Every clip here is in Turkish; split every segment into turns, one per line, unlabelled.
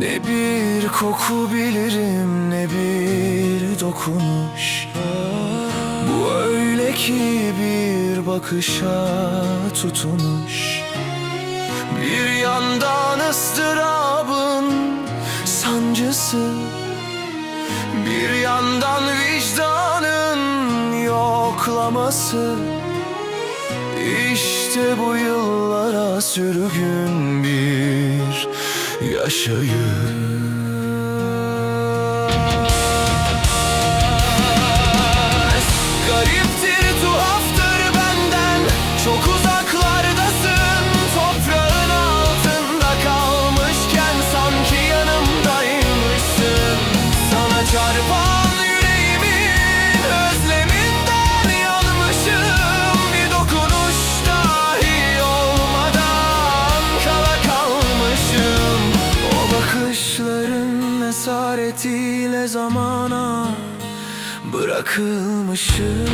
bir koku bilirim ne bir dokunuş. Bu öyle ki bir bakışa tutunuş. Bir yandan ıstırabın sancısı. Bir yandan vicdanın yoklaması. İşte bu yıllara sürgün bir yaşayış zamana bırakılmışım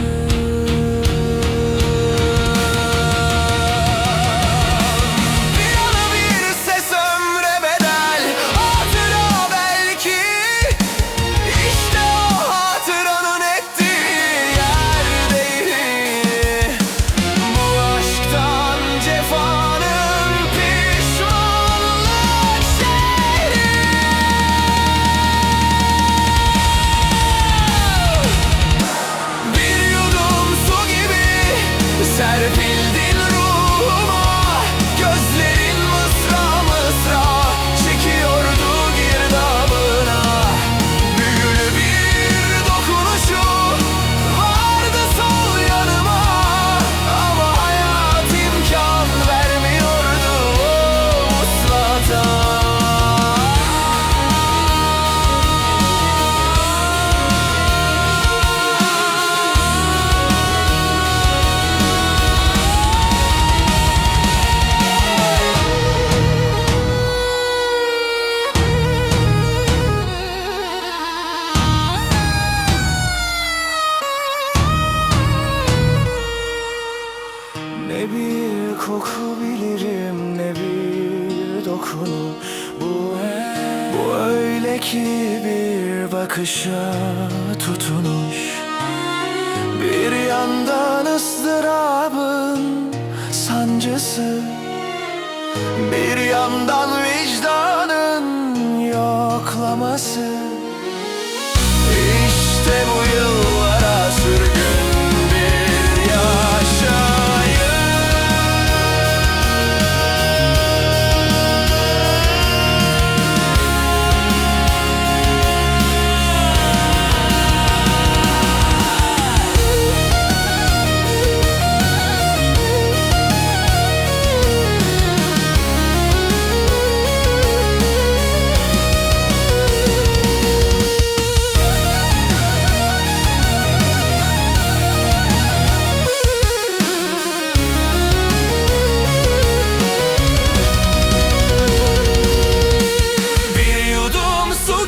bir dokunuş Bu, bu öyle ki bir bakışa tutunuş. Bir yandan ıstırabın sancısı. Bir yandan vicdanın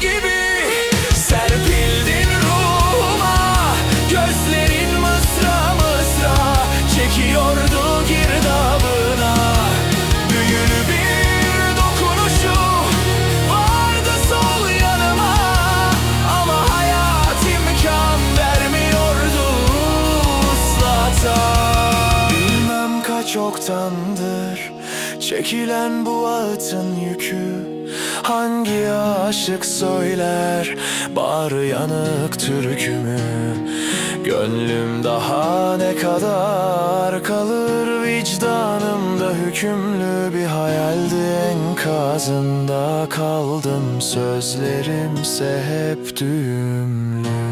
gibi. Serpildin ruhuma Gözlerin mısra mısra çekiyordu girdabına. Büyülü bir dokunuşu vardı sol yanıma Ama hayat imkan vermiyordu uslata Bilmem kaç oktandır Çekilen bu ağıtın yükü aşık söyler. Bağrı yanık türkümü. Gönlüm daha ne kadar kalır? Vicdanımda hükümlü bir hayaldi. Enkazında kaldım. Sözlerimse hep düğümlü